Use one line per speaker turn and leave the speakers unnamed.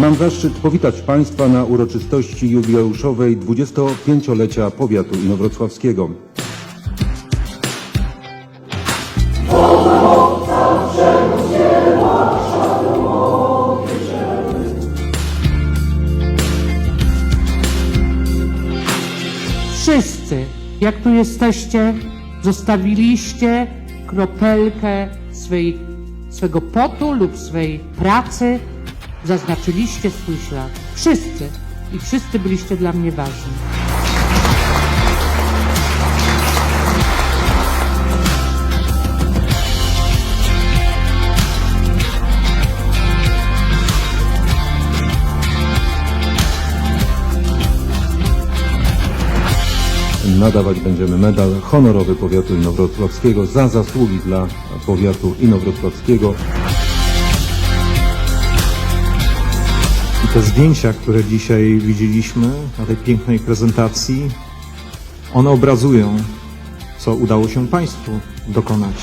Mam zaszczyt powitać Państwa na uroczystości jubileuszowej 25-lecia powiatu inowrocławskiego.
Wszyscy, jak tu jesteście, zostawiliście kropelkę swej, swego potu lub swej pracy, zaznaczyliście swój ślad. Wszyscy. I wszyscy byliście dla mnie ważni.
Nadawać będziemy medal honorowy powiatu inowrocławskiego za zasługi dla powiatu inowrocławskiego.
Te zdjęcia, które dzisiaj widzieliśmy na tej pięknej prezentacji, one obrazują, co udało się Państwu dokonać.